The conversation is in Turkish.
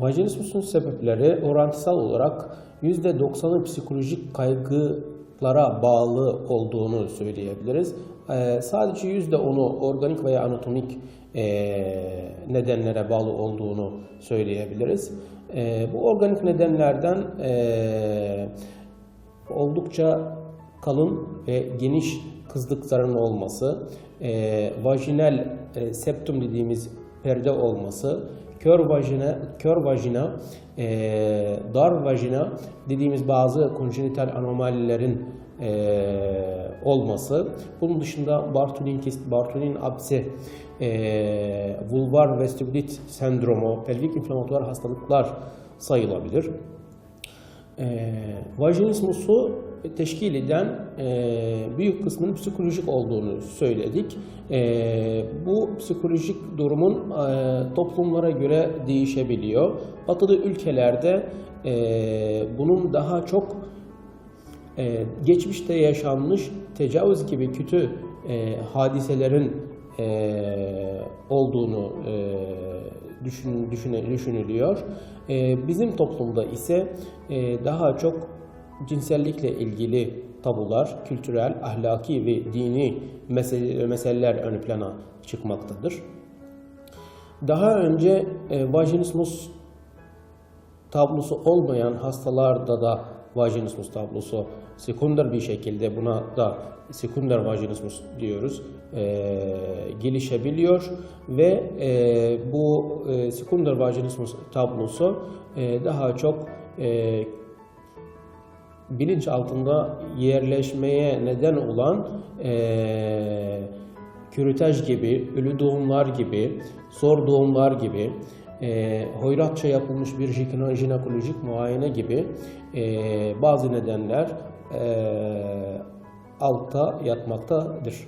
Vajinismusun sebepleri orantısal olarak %90'ı psikolojik kaygılara bağlı olduğunu söyleyebiliriz. Ee, sadece %10'u organik veya anatomik ee, nedenlere bağlı olduğunu söyleyebiliriz. Ee, bu organik nedenlerden ee, oldukça kalın ve geniş kızlıkların olması, e, vajinal e, septum dediğimiz perde olması, kör vajina, kör vajina, e, dar vajina dediğimiz bazı konjenital anomalilerin e, olması. Bunun dışında Bartholin kist, Bartholin abse, e, vulvar vestibülit sendromu, pelvik inflamatuar hastalıklar sayılabilir. E, vajinismusu teşkil eden e, büyük kısmının psikolojik olduğunu söyledik. E, bu psikolojik durumun e, toplumlara göre değişebiliyor. Batılı ülkelerde bunun daha çok geçmişte yaşanmış tecavüz gibi kötü hadiselerin olduğunu e, düşün, düşünülüyor. Bizim toplumda ise daha çok cinsellikle ilgili tabular, kültürel, ahlaki ve dini mesele, meseleler ön plana çıkmaktadır. Daha önce e, vajinismus tablosu olmayan hastalarda da vajinismus tablosu sekonder bir şekilde buna da sekonder vajinismus diyoruz e, gelişebiliyor ve e, bu e, sekonder vajinismus tablosu e, daha çok e, bilinç altında yerleşmeye neden olan e, kürtaj gibi, ölü doğumlar gibi, zor doğumlar gibi, e, hoyratça yapılmış bir jine- jinekolojik muayene gibi e, bazı nedenler e, altta yatmaktadır.